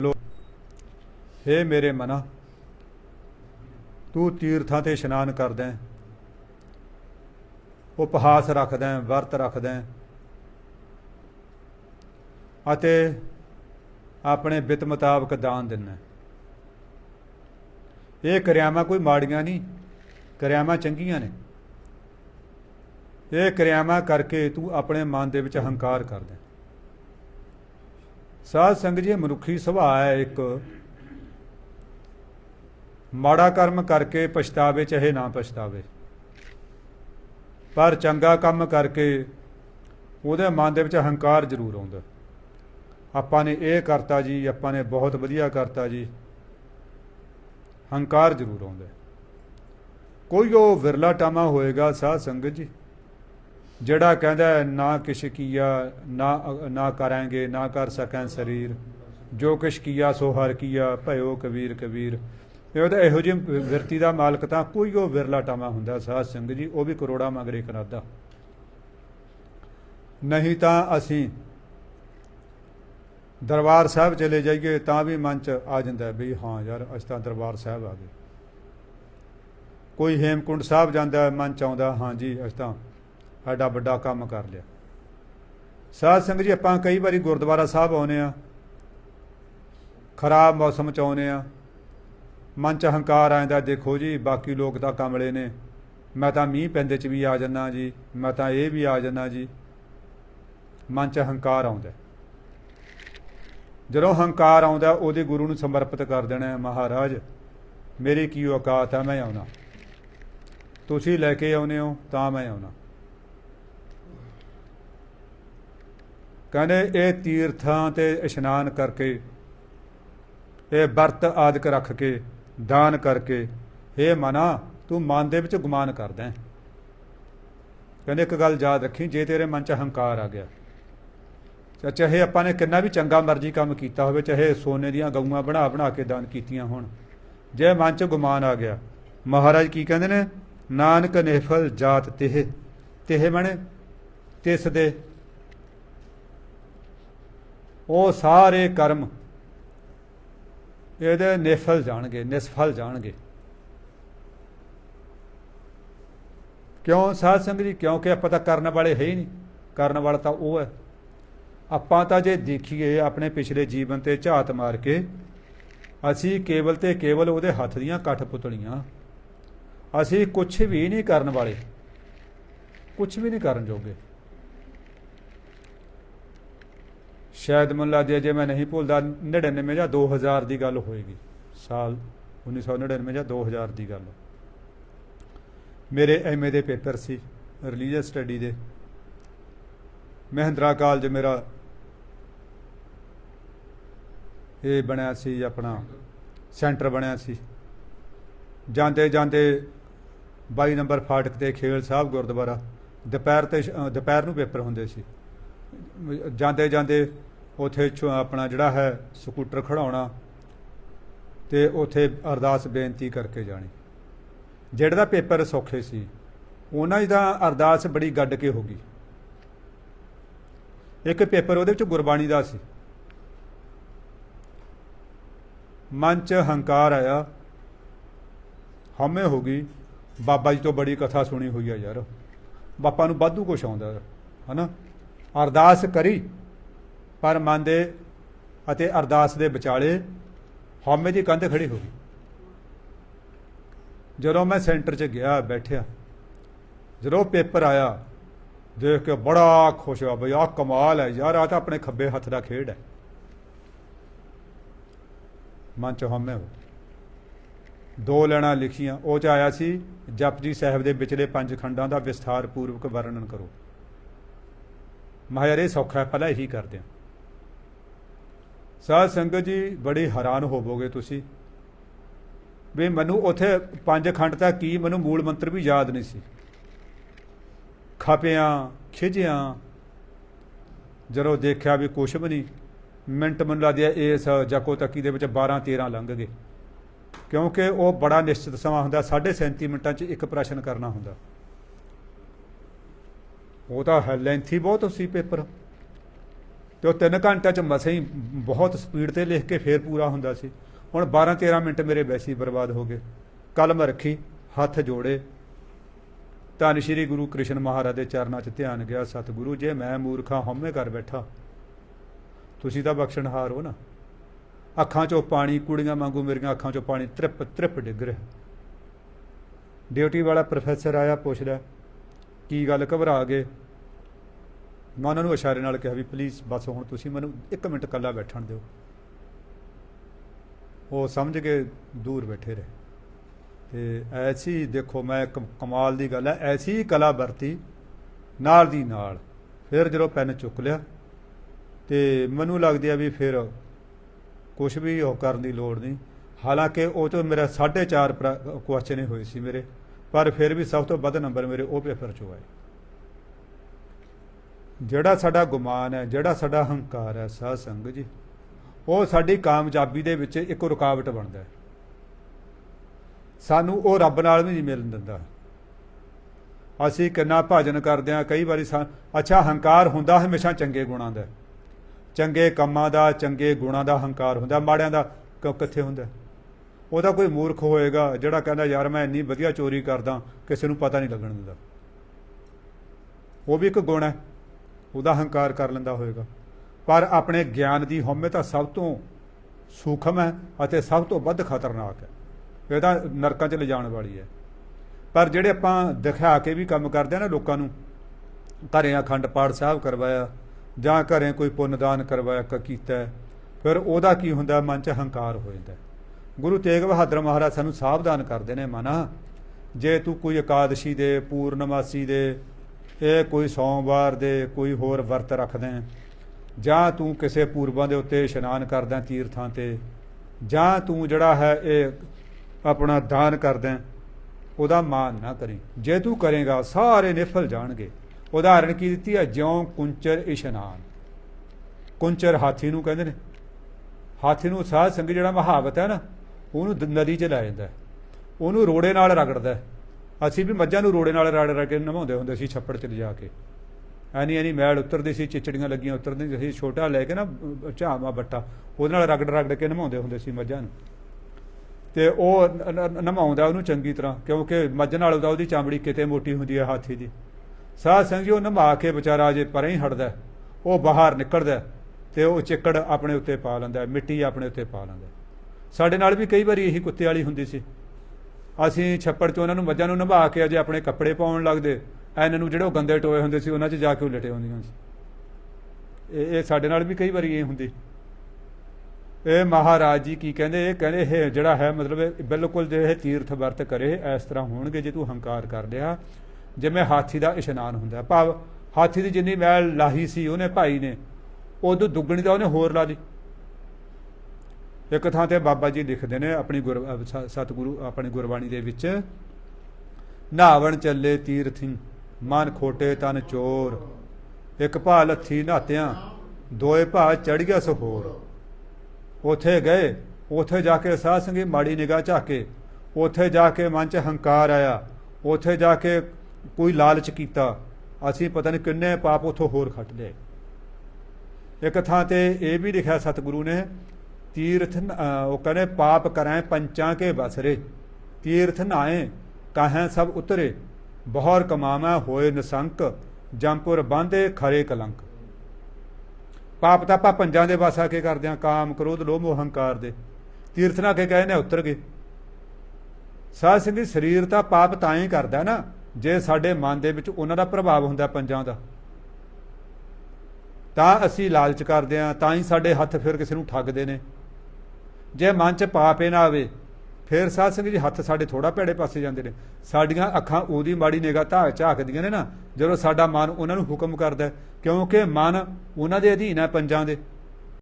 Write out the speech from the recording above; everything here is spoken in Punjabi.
ਲੋ, ਹੇ ਮੇਰੇ ਮਨਾ, ਤੂੰ ਤੀਰਥਾਂ ਤੇ ਇਸ਼ਨਾਨ ਕਰਦਾ, ਉਪਹਾਸ ਰੱਖਦਾ, ਵਰਤ ਰੱਖਦਾ, ਅਤੇ ਆਪਣੇ ਬਿਤ ਮੁਤਾਬਕ ਦਾਨ ਦਿੰਦਾ ਇਹ ਕਿਰਿਆਵਾਂ ਕੋਈ ਮਾੜੀਆਂ ਨਹੀਂ ਕਿਰਿਆਵਾਂ ਚੰਗੀਆਂ ਨੇ। ਇਹ ਕਿਰਿਆਵਾਂ ਕਰਕੇ ਤੂੰ ਆਪਣੇ ਮਨ ਦੇ ਵਿੱਚ ਹੰਕਾਰ ਕਰਦਾ। ਸਾਧ ਸੰਗਤ ਜੀ ਮਨੁੱਖੀ ਸੁਭਾਅ ਹੈ ਇੱਕ। ਮਾੜਾ ਕਰਮ ਕਰਕੇ ਪਛਤਾਵੇ, ਚਾਹੇ ਨਾ ਪਛਤਾਵੇ। ਪਰ ਚੰਗਾ ਕੰਮ ਕਰਕੇ ਉਹਦੇ ਮਨ ਦੇ ਵਿੱਚ ਹੰਕਾਰ ਜ਼ਰੂਰ ਆਉਂਦਾ। ਆਪਾਂ ਨੇ ਇਹ ਕਰਤਾ ਜੀ, ਆਪਾਂ ਨੇ ਬਹੁਤ ਵਧੀਆ ਕਰਤਾ ਜੀ। ਹੰਕਾਰ ਜ਼ਰੂਰ ਆਉਂਦਾ। ਕੋਈ ਉਹ ਵਿਰਲਾ ਟਾਮਾ ਹੋਏਗਾ ਸਾਧ ਸੰਗਤ ਜੀ। ਜਿਹੜਾ ਕਹਿੰਦਾ ਨਾ ਕਿਛ ਕੀਆ, ਨਾ ਨਾ ਕਰਾਂਗੇ, ਨਾ ਕਰ ਸਕੈਂ ਸਰੀਰ। ਜੋ ਕਿਛ ਕੀਆ, ਸੋ ਹਰ ਕੀਆ, ਭਇਓ ਕਬੀਰ ਕਬੀਰ। ਇਹ ਤਾਂ ਇਹੋ ਜਿਹੀ ਵਿਰਤੀ ਦਾ ਮਾਲਕ ਤਾਂ ਕੋਈ ਉਹ ਵਿਰਲਾ ਟਾਮਾ ਹੁੰਦਾ, ਸਾਧ ਸਿੰਘ ਜੀ, ਉਹ ਵੀ ਕਰੋੜਾ ਮਗਰੇ ਕਰਾਦਾ ਨਹੀਂ ਤਾਂ ਅਸੀਂ ਦਰਬਾਰ ਸਾਹਿਬ ਚਲੇ ਜਾਈਏ, ਤਾਂ ਵੀ ਮਨ ਚ ਆ ਜਾਂਦਾ ਵੀ ਹਾਂ ਯਾਰ ਅੱਜ ਤਾਂ ਦਰਬਾਰ ਸਾਹਿਬ ਆ ਗਏ। ਕੋਈ ਹੇਮਕੁੰਡ ਸਾਹਿਬ ਜਾਂਦਾ ਮਨ ਚ ਆਉਂਦਾ, ਹਾਂ ਜੀ, ਅਸੀਂ ਤਾਂ ਐਡਾ ਵੱਡਾ ਕੰਮ ਕਰ ਲਿਆ। ਸਾਧ ਸੰਗਤ ਜੀ, ਆਪਾਂ ਕਈ ਵਾਰੀ ਗੁਰਦੁਆਰਾ ਸਾਹਿਬ ਆਉਨੇ ਆ ਖਰਾਬ ਮੌਸਮ ਚ ਆਉਨੇ ਆ ਮਨ ਚ ਹੰਕਾਰ ਆਉਂਦਾ ਦੇਖੋ ਜੀ, ਬਾਕੀ ਲੋਕ ਤਾਂ ਕਮਲੇ ਨੇ, ਮੈਂ ਤਾਂ ਮੀਂਹ ਪੈਂਦੇ ਚ ਵੀ ਆ ਜੰਨਾ ਜੀ, ਮੈਂ ਤਾਂ ਇਹ ਵੀ ਆ ਜੰਨਾ ਜੀ। ਮਨ ਚ ਹੰਕਾਰ ਆਉਂਦਾ ਜਦੋਂ ਹੰਕਾਰ ਆਉਂਦਾ, ਉਹਦੇ ਗੁਰੂ ਨੂੰ ਸਮਰਪਿਤ ਕਰ ਦੇਣਾ ਮਹਾਰਾਜ, ਮੇਰੀ ਕੀ ਔਕਾਤ ਹੈ, ਮੈਂ ਆਉਣਾ। ਤੁਸੀਂ ਲੈ ਕੇ ਆਉਨੇ ਹੋ, ਤਾਂ ਮੈਂ ਆਉਣਾ। ਕਹਿੰਦੇ ਇਹ ਤੀਰਥਾਂ ਤੇ ਇਸ਼ਨਾਨ ਕਰਕੇ, ਇਹ ਵਰਤ ਆਦਿਕ ਰੱਖ ਕੇ, ਦਾਨ ਕਰਕੇ ਇਹ ਮਨਾ, ਤੂੰ ਮਨ ਦੇ ਵਿੱਚ ਗੁਮਾਨ ਕਰਦਾ ਕਹਿੰਦੇ ਇੱਕ ਗੱਲ ਯਾਦ ਰੱਖੀ, ਜੇ ਤੇਰੇ ਮਨ 'ਚ ਹੰਕਾਰ ਆ ਗਿਆ ਚਾਹੇ ਆਪਾਂ ਨੇ ਕਿੰਨਾ ਵੀ ਚੰਗਾ ਮਰਜ਼ੀ ਕੰਮ ਕੀਤਾ ਹੋਵੇ, ਚਾਹੇ ਸੋਨੇ ਦੀਆਂ ਗਊਆਂ ਬਣਾ ਬਣਾ ਕੇ ਦਾਨ ਕੀਤੀਆਂ ਹੋਣ, ਜੇ ਮਨ 'ਚ ਗੁਮਾਨ ਆ ਗਿਆ, ਮਹਾਰਾਜ ਕੀ ਕਹਿੰਦੇ ਨੇ? ਨਾਨਕ ਨੇਫਲ ਜਾਤ ਤਿਹ ਤਿਹ ਮਣੇ ਤਿਸ ਦੇ ਉਹ ਸਾਰੇ ਕਰਮ ਇਹਦੇ ਨਿਫਲ ਜਾਣਗੇ, ਨਿਸਫਲ ਜਾਣਗੇ। ਕਿਉਂ? ਸਾਧ ਸੰਗਤ ਜੀ, ਕਿਉਂਕਿ ਆਪਾਂ ਤਾਂ ਕਰਨ ਵਾਲੇ ਹੈ ਹੀ ਨਹੀਂ। ਕਰਨ ਵਾਲਾ ਤਾਂ ਉਹ ਹੈ। ਆਪਾਂ ਤਾਂ ਜੇ ਦੇਖੀਏ ਆਪਣੇ ਪਿਛਲੇ ਜੀਵਨ ਤੇ ਝਾਤ ਮਾਰ ਕੇ, ਅਸੀਂ ਕੇਵਲ ਤੇ ਕੇਵਲ ਉਹਦੇ ਹੱਥ ਦੀਆਂ ਕੱਠ ਪੁਤਲੀਆਂ। ਅਸੀਂ ਕੁਝ ਵੀ ਨਹੀਂ ਕਰਨ ਵਾਲੇ। ਕੁਝ ਵੀ ਨਹੀਂ ਕਰਨ ਜੋਗੇ। ਸ਼ਾਇਦ ਮੈਨੂੰ ਲੱਗਦਾ ਜੇ ਮੈਂ ਨਹੀਂ ਭੁੱਲਦਾ 99 ਜਾਂ 2000 ਦੀ ਗੱਲ ਹੋਏਗੀ। ਸਾਲ 1999 ਜਾਂ 2000 ਦੀ ਗੱਲ। ਮੇਰੇ ਐਮਏ ਦੇ ਪੇਪਰ ਸੀ, ਰਿਲੀਜੀਅਸ ਸਟੱਡੀ ਦੇ। ਮਹਿੰਦਰਾ ਕਾਲਜ ਮੇਰਾ ਇਹ ਬਣਿਆ ਸੀ ਆਪਣਾ, ਸੈਂਟਰ ਬਣਿਆ ਸੀ। ਜਾਂਦੇ ਜਾਂਦੇ 22 ਨੰਬਰ ਫਾਟਕ ਤੇ ਖੇਲ ਸਾਹਿਬ ਗੁਰਦੁਆਰਾ, ਦੁਪਹਿਰ ਤੇ ਸ਼- ਦੁਪਹਿਰ ਨੂੰ ਪੇਪਰ ਹੁੰਦੇ ਸੀ। ਜਾਂਦੇ ਜਾਂਦੇ ਉਥੇ ਆਪਣਾ ਜਿਹੜਾ ਹੈ ਸਕੂਟਰ ਖੜਾਉਣਾ ਤੇ ਉਥੇ ਅਰਦਾਸ ਬੇਨਤੀ ਕਰਕੇ ਜਾਣੀ। ਜਿਹੜਾ ਦਾ ਪੇਪਰ ਸੌਖੇ ਸੀ, ਉਹਨਾਂ ਦੀ ਤਾਂ ਅਰਦਾਸ ਬੜੀ ਗੱਡ ਕੇ ਹੋ ਗਈ। ਇੱਕ ਪੇਪਰ ਉਹਦੇ ਵਿੱਚ ਗੁਰਬਾਣੀ ਦਾ ਸੀ। ਮਨ ਚ ਹੰਕਾਰ ਆਇਆ ਹਮੇ ਹੋ ਗਈ, ਬਾਬਾ ਜੀ ਤੋਂ ਬੜੀ ਕਥਾ ਸੁਣੀ ਹੋਈ ਆ ਯਾਰ। ਬਾਪਾ ਨੂੰ ਵਾਧੂ ਕੁਛ ਆਉਂਦਾ, ਹਨਾ? ਅਰਦਾਸ ਕਰੀ। ਪਰ ਮਨ ਦੇ ਅਤੇ ਅਰਦਾਸ ਦੇ ਵਿਚਾਲੇ ਹਉਮੈ ਦੀ ਕੰਧ ਖੜੀ ਹੋ ਗਈ। ਜਦੋਂ ਮੈਂ ਸੈਂਟਰ 'ਚ ਗਿਆ, ਬੈਠਿਆ, ਜਦੋਂ ਪੇਪਰ ਆਇਆ, ਦੇਖ ਕੇ ਬੜਾ ਖੁਸ਼ ਹੋਇਆ, ਬਈ ਆਹ ਕਮਾਲ ਹੈ ਯਾਰ ਆ ਤਾਂ ਆਪਣੇ ਖੱਬੇ ਹੱਥ ਦਾ ਖੇਡ ਹੈ। ਮਨ 'ਚ ਹਉਮੈ ਹੋ ਦੋ ਲੈਣਾ ਲਿਖੀਆਂ, ਉਹ 'ਚ ਆਇਆ ਸੀ, ਜਪਜੀ ਸਾਹਿਬ ਦੇ ਵਿਚਲੇ ਪੰਜ ਖੰਡਾਂ ਦਾ ਵਿਸਥਾਰ ਪੂਰਵਕ ਵਰਣਨ ਕਰੋ। ਮਾਇਆ ਇਹ ਸੌਖਾ ਹੈ ਪਹਿਲਾਂ ਇਹੀ ਕਰਦੇ ਹਾਂ ਸਾਧ ਸੰਗਤ ਜੀ, ਬੜੇ ਹੈਰਾਨ ਹੋਵੋਗੇ ਤੁਸੀਂ। ਵੀ ਮੈਨੂੰ ਉਥੇ ਪੰਜ ਖੰਡ ਤਾਂ ਕੀ, ਮੈਨੂੰ ਮੂਲ ਮੰਤਰ ਵੀ ਯਾਦ ਨਹੀਂ ਸੀ। ਖਪਿਆਂ ਖਿਜਿਆਂ ਜਦੋਂ ਦੇਖਿਆ ਵੀ ਕੁਛ ਵੀ ਨਹੀਂ, ਮਿੰਟ ਮੈਨੂੰ ਲੱਗਦਾ ਇਸ ਜਕੋ ਤੱਕੀ ਦੇ ਵਿੱਚ 12 13 ਲੰਘ ਗਏ। ਕਿਉਂਕਿ ਉਹ ਬੜਾ ਨਿਸ਼ਚਿਤ ਸਮਾਂ ਹੁੰਦਾ 37 ਮਿੰਟਾਂ 'ਚ ਇੱਕ ਪ੍ਰਸ਼ਨ ਕਰਨਾ ਹੁੰਦਾ। ਉਹ ਤਾਂ ਲੈਂਥੀ ਬਹੁਤ ਸੀ ਪੇਪਰ। ਤੇ ਉਹ 3 ਘੰਟਿਆਂ ਚ ਮਸੇ ਹੀ ਬਹੁਤ ਸਪੀਡ ਤੇ ਲਿਖ ਕੇ ਫੇਰ ਪੂਰਾ ਹੁੰਦਾ ਸੀ। ਹੁਣ 12 13 ਮਿੰਟ ਮੇਰੇ ਵੈਸੇ ਬਰਬਾਦ ਹੋ ਗਏ। ਕਲਮ ਰੱਖੀ, ਹੱਥ ਜੋੜੇ। ਧੰਨ ਸ਼੍ਰੀ ਗੁਰੂ ਕ੍ਰਿਸ਼ਨ ਮਹਾਰਾਜ ਦੇ ਚਰਨਾਂ 'ਚ ਧਿਆਨ ਗਿਆ, ਸਤਿਗੁਰੂ ਜੇ ਮੈਂ ਮੂਰਖਾ, ਹਉਮੈ ਕਰ ਬੈਠਾ। ਤੁਸੀਂ ਤਾਂ ਬਖਸ਼ਣਹਾਰ ਹੋ ਨਾ। ਅੱਖਾਂ 'ਚੋਂ ਪਾਣੀ, ਕੁੜੀਆਂ ਵਾਂਗੂ ਮੇਰੀਆਂ ਅੱਖਾਂ 'ਚੋਂ ਪਾਣੀ ਤ੍ਰਿਪ ਤ੍ਰਿਪ ਡਿੱਗ ਰਿਹਾ। ਡਿਊਟੀ ਵਾਲਾ ਪ੍ਰੋਫੈਸਰ ਆਇਆ ਪੁੱਛਦਾ, ਕੀ ਗੱਲ ਘਬਰਾ ਗਏ? ਮੈਂ ਉਹਨਾਂ ਨੂੰ ਇਸ਼ਾਰੇ ਨਾਲ ਕਿਹਾ ਵੀ ਪਲੀਜ਼ ਬਸ ਹੁਣ ਤੁਸੀਂ ਮੈਨੂੰ 1 ਮਿੰਟ ਇਕੱਲਾ ਬੈਠਣ ਦਿਓ। ਉਹ ਸਮਝ ਕੇ ਦੂਰ ਬੈਠੇ ਰਹੇ। ਤੇ ਐਸੀ ਦੇਖੋ ਮੈਂ ਕਮਾਲ ਦੀ ਗੱਲ ਹੈ, ਐਸੀ ਕਲਾ ਵਰਤੀ ਨਾਲ ਦੀ ਨਾਲ। ਫਿਰ ਜਦੋਂ ਪੈਨ ਚੁੱਕ ਲਿਆ ਤੇ ਮੈਨੂੰ ਲੱਗਦੀ ਆ ਵੀ ਫਿਰ ਕੁਝ ਵੀ ਉਹ ਕਰਨ ਦੀ ਲੋੜ ਨਹੀਂ। ਹਾਲਾਂਕਿ ਉਹ ਤੋਂ ਮੇਰਾ 4.5 ਕੁਐਸਚਨ ਹੋਏ ਸੀ ਮੇਰੇ, ਪਰ ਫਿਰ ਵੀ ਸਭ ਤੋਂ ਵੱਧ ਨੰਬਰ ਮੇਰੇ ਉਹ ਪੇਪਰ ਚੋਂ ਆਏ। ਜਿਹੜਾ ਸਾਡਾ ਗੁਮਾਨ ਹੈ, ਜਿਹੜਾ ਸਾਡਾ ਹੰਕਾਰ ਹੈ, ਸਾਧ ਸੰਗ ਜੀ, ਉਹ ਸਾਡੀ ਕਾਮਯਾਬੀ ਦੇ ਵਿੱਚ ਇੱਕ ਰੁਕਾਵਟ ਬਣਦਾ ਹੈ। ਸਾਨੂੰ ਉਹ ਰੱਬ ਨਾਲ ਵੀ ਨਹੀਂ ਮਿਲਣ ਦਿੰਦਾ। ਅਸੀਂ ਕਿੰਨਾ ਭਜਨ ਕਰਦੇ ਆ ਕਈ ਵਾਰੀ ਸਾ- ਅੱਛਾ, ਹੰਕਾਰ ਹੁੰਦਾ, ਹਮੇਸ਼ਾ ਚੰਗੇ ਗੁਣਾਂ ਦਾ ਚੰਗੇ ਕੰਮਾਂ ਦਾ, ਚੰਗੇ ਗੁਣਾਂ ਦਾ ਹੰਕਾਰ ਹੁੰਦਾ, ਮਾੜਿਆਂ ਦਾ ਕ- ਕਿੱਥੇ ਹੁੰਦਾ ਉਹਦਾ ਕੋਈ ਮੂਰਖ ਹੋਏਗਾ, ਜਿਹੜਾ ਕਹਿੰਦਾ, ਯਾਰ, ਮੈਂ ਇੰਨੀ ਵਧੀਆ ਚੋਰੀ ਕਰਦਾ, ਕਿਸੇ ਨੂੰ ਪਤਾ ਨਹੀਂ ਲੱਗਣ ਦਿੰਦਾ। ਉਹ ਵੀ ਇੱਕ ਗੁਣ ਹੈ। ਉਹਦਾ ਹੰਕਾਰ ਕਰ ਲੈਂਦਾ ਹੋਏਗਾ। ਪਰ ਆਪਣੇ ਗਿਆਨ ਦੀ ਹਉਮੈ ਸਭ ਤੋਂ ਸੂਖਮ ਹੈ ਅਤੇ ਸਭ ਤੋਂ ਵੱਧ ਖਤਰਨਾਕ ਹੈ। ਇਹ ਤਾਂ ਨਰਕਾਂ 'ਚ ਲਿਜਾਣ ਵਾਲੀ ਹੈ। ਪਰ ਜਿਹੜੇ ਆਪਾਂ ਦਿਖਾ ਕੇ ਵੀ ਕੰਮ ਕਰਦੇ ਆ ਨਾ ਲੋਕਾਂ ਨੂੰ ਘਰੇ ਅਖੰਡ ਪਾਠ ਸਾਹਿਬ ਕਰਵਾਇਆ, ਜਾਂ ਘਰੇ ਕੋਈ ਪੁੰਨਦਾਨ ਕਰਵਾਇਆ ਕੀਤਾ, ਫਿਰ ਉਹਦਾ ਕੀ ਹੁੰਦਾ? ਮਨ 'ਚ ਹੰਕਾਰ ਹੋ ਜਾਂਦਾ। ਗੁਰੂ ਤੇਗ ਬਹਾਦਰ ਮਹਾਰਾਜ ਸਾਨੂੰ ਸਾਵਧਾਨ ਕਰਦੇ ਨੇ, ਮਨਾ, ਜੇ ਤੂੰ ਕੋਈ ਇਕਾਦਸ਼ੀ ਦੇ, ਪੂਰਨਮਾਸੀ ਦੇ ਇਹ ਕੋਈ ਸੋਮਵਾਰ ਦੇ ਕੋਈ ਹੋਰ ਵਰਤ ਰੱਖਦੇ ਜਾਂ ਤੂੰ ਕਿਸੇ ਪੂਰਬਾਂ ਦੇ ਉੱਤੇ ਇਸ਼ਨਾਨ ਕਰਦਾ ਤੀਰਥਾਂ ਤੇ, ਜਾਂ ਤੂੰ ਜਿਹੜਾ ਹੈ ਇਹ ਆਪਣਾ ਦਾਨ ਕਰਦਾ ਉਹਦਾ ਮਾਨ ਨਾ ਕਰੀ। ਜੇ ਤੂੰ ਕਰੇਗਾ, ਸਾਰੇ ਨਿਫਲ ਜਾਣਗੇ। ਉਦਾਹਰਣ ਕੀ ਦਿੱਤੀ ਹੈ? ਜਿਉਂ ਕੁੰਚਰ ਇਸ਼ਨਾਨ। ਕੁੰਚਰ ਹਾਥੀ ਨੂੰ ਕਹਿੰਦੇ ਨੇ। ਹਾਥੀ ਨੂੰ ਸਾਧ ਸੰਗ ਜਿਹੜਾ ਮਹਾਵਤ ਹੈ ਨਾ, ਉਹਨੂੰ ਨਦੀ 'ਚ ਲੈ ਜਾਂਦਾ ਉਹਨੂੰ ਰੋੜੇ ਨਾਲ ਰਗੜਦਾ ਅਸੀਂ ਵੀ ਮੱਝਾਂ ਨੂੰ ਰੋੜੇ ਨਾਲ ਰਗੜ ਰਗੜ ਕੇ ਨਵਾਉਂਦੇ ਹੁੰਦੇ ਸੀ ਛੱਪੜ 'ਚ ਲਿਜਾ ਕੇ। ਐਨੀ ਐਨੀ ਮੈਲ ਉਤਰਦੀ ਸੀ ਚਿਚੜੀਆਂ ਲੱਗੀਆਂ ਉਤਰਦੀਆਂ ਸੀ ਛੋਟਾ ਲੈ ਕੇ ਨਾ ਅਹ, ਝਾਮਾ ਬੱਟਾ ਉਹਦੇ ਨਾਲ ਰਗੜ ਰਗੜ ਕੇ ਨਵਾਉਂਦੇ ਹੁੰਦੇ ਸੀ ਮੱਝਾਂ ਨੂੰ। ਤੇ ਉਹ ਨ- ਉਹਨੂੰ ਚੰਗੀ ਤਰ੍ਹਾਂ ਕਿਉਂਕਿ ਮੱਝ ਨਾਲ ਉਹਦਾ ਉਹਦੀ ਚਾਮੜੀ ਕਿਤੇ ਮੋਟੀ ਹੁੰਦੀ ਹੈ ਹਾਥੀ ਦੀ। ਸਾਧ ਸੰਗ ਜੀ ਉਹ ਨਮਾ ਕੇ ਵਿਚਾਰਾ ਜੇ ਪਰੇ ਹੀ ਹਟਦਾ ਉਹ ਬਾਹਰ ਨਿਕਲਦਾ ਹੈ ਤੇ ਉਹ ਚਿੱਕੜ ਆਪਣੇ ਉੱਤੇ ਪਾ ਲੈਂਦਾ ਮਿੱਟੀ ਆਪਣੇ ਉੱਤੇ ਪਾ ਲੈਂਦਾ ਸਾਡੇ ਨਾਲ ਵੀ ਕਈ ਵਾਰੀ ਇਹੀ ਕੁੱਤੇ ਵਾਲੀ ਹੁੰਦੀ ਸੀ। ਅਸੀਂ ਛੱਪੜ 'ਚ ਉਹਨਾਂ ਨੂੰ ਮੱਝਾਂ ਨੂੰ ਨਭਾ ਕੇ ਅਜੇ ਆਪਣੇ ਕੱਪੜੇ ਪਾਉਣ ਲੱਗਦੇ। ਇਹਨਾਂ ਨੂੰ ਜਿਹੜੇ ਉਹ ਗੰਦੇ ਟੋਏ ਹੁੰਦੇ ਸੀ, ਉਹਨਾਂ 'ਚ ਜਾ ਕੇ ਉਲਟੇ ਹੁੰਦੀਆਂ ਸੀ। ਇਹ ਇਹ ਸਾਡੇ ਨਾਲ ਵੀ ਕਈ ਵਾਰੀ ਇਹ ਹੁੰਦੀ। ਇਹ ਮਹਾਰਾਜ ਜੀ ਕੀ ਕਹਿੰਦੇ? ਇਹ ਕਹਿੰਦੇ, ਇਹ ਜਿਹੜਾ ਹੈ, ਮਤਲਬ ਬਿਲਕੁਲ ਜਿਹੜੇ ਤੀਰਥ ਵਰਤ ਕਰੇ, ਇਸ ਤਰ੍ਹਾਂ ਹੋਣਗੇ ਜੇ ਤੂੰ ਹੰਕਾਰ ਕਰ ਲਿਆ ਜਿਵੇਂ ਹਾਥੀ ਦਾ ਇਸ਼ਨਾਨ ਹੁੰਦਾ। ਭਾਵ ਹਾਥੀ ਦੀ ਜਿੰਨੀ ਮੈਲ ਲਾਹੀ ਸੀ, ਉਹਨੇ ਭਾਈ ਨੇ, ਉਦੋਂ ਦੁੱਗਣੀ ਤਾਂ ਉਹਨੇ ਹੋਰ ਲਾ ਲਈ ਇੱਕ ਥਾਂ ਤੇ ਬਾਬਾ ਜੀ ਲਿਖਦੇ ਨੇ ਆਪਣੀ ਗੁਰ ਸਤਿਗੁਰੂ ਆਪਣੀ ਗੁਰਬਾਣੀ ਦੇ ਵਿੱਚ, ਨਾਵਣ ਚੱਲੇ ਤੀਰਥੀ, ਮਨ ਖੋਟੇ ਤਨ ਚੋਰ, ਇੱਕ ਭਾ ਲੱਥੀ ਨਾਤਿਆਂ, ਦੋਏ ਭਾ ਚੜ ਗਿਆ ਸਹੋਰ। ਉਥੇ ਗਏ, ਉਥੇ ਜਾ ਕੇ ਸਾਧ ਸੰਗੀ ਮਾੜੀ ਨਿਗਾਹ ਝਾਕੇ, ਉਥੇ ਜਾ ਕੇ ਮਨ 'ਚ ਹੰਕਾਰ ਆਇਆ, ਉਥੇ ਜਾ ਕੇ ਕੋਈ ਲਾਲਚ ਕੀਤਾ, ਅਸੀਂ ਪਤਾ ਨਹੀਂ ਕਿੰਨੇ ਪਾਪ ਉਥੋਂ ਹੋਰ ਖੱਟ ਲਏ। ਇੱਕ ਥਾਂ ਤੇ ਇਹ ਵੀ ਲਿਖਿਆ ਸਤਿਗੁਰੂ ਨੇ ਤੀਰਥ ਨ- ਅਹ ਉਹ ਕਹਿੰਦੇ, ਪਾਪ ਕਰੈ ਪੰਚਾਂ ਕੇ ਬਸਰੇ ਤੀਰਥ ਨਾਏ, ਕਾਹੈ ਸਭ ਉਤਰੇ। ਬਹੁਰ ਕਮਾਵਾ ਹੋਏ ਨਸੰਕ ਜੰਪੁਰ ਬਾਂਧੇ ਖਰੇ ਕਲੰਕ। ਪਾਪ ਤਾਂ ਆਪਾਂ ਪੰਜਾਂ ਦੇ ਵਸ ਆ ਕੇ ਕਰਦੇ ਆ, ਕਾਮ, ਕ੍ਰੋਧ, ਲੋਭ ਮੋਹ ਹੰਕਾਰ ਦੇ। ਤੀਰਥ ਨਾ ਕੇ ਕਹੇ ਨੇ, ਉਤਰ ਗਏ। ਸਾਧ ਸੰਗੀ ਸਰੀਰ ਤਾਂ ਪਾਪ ਤਾਂ ਹੀ ਕਰਦਾ ਨਾ, ਜੇ ਸਾਡੇ ਮਨ ਦੇ ਵਿੱਚ ਉਹਨਾਂ ਦਾ ਪ੍ਰਭਾਵ ਹੁੰਦਾ ਪੰਜਾਂ ਦਾ। ਤਾਂ ਅਸੀਂ ਲਾਲਚ ਕਰਦੇ ਆ, ਤਾਂ ਹੀ ਸਾਡੇ ਹੱਥ ਫਿਰ ਕਿਸੇ ਨੂੰ ਠੱਗਦੇ ਨੇ। ਜੇ ਮਨ 'ਚ ਪਾਪੇ ਨਾ ਆਵੇ, ਫਿਰ ਸਾਧ ਸੰਗਤ ਜੀ ਹੱਥ ਸਾਡੇ ਥੋੜਾ ਭੈੜੇ ਪਾਸੇ ਜਾਂਦੇ ਨੇ। ਸਾਡੀਆਂ ਅੱਖਾਂ ਉਹਦੀ ਮਾੜੀ ਨਿਗਾਹ ਧਾਕ ਝਾਕਦੀਆਂ ਨੇ ਨਾ, ਜਦੋਂ ਸਾਡਾ ਮਨ ਉਹਨਾਂ ਨੂੰ ਹੁਕਮ ਕਰਦਾ ਕਿਉਂਕਿ ਮਨ ਉਹਨਾਂ ਦੇ ਅਧੀਨ ਹੈ ਪੰਜਾਂ ਦੇ।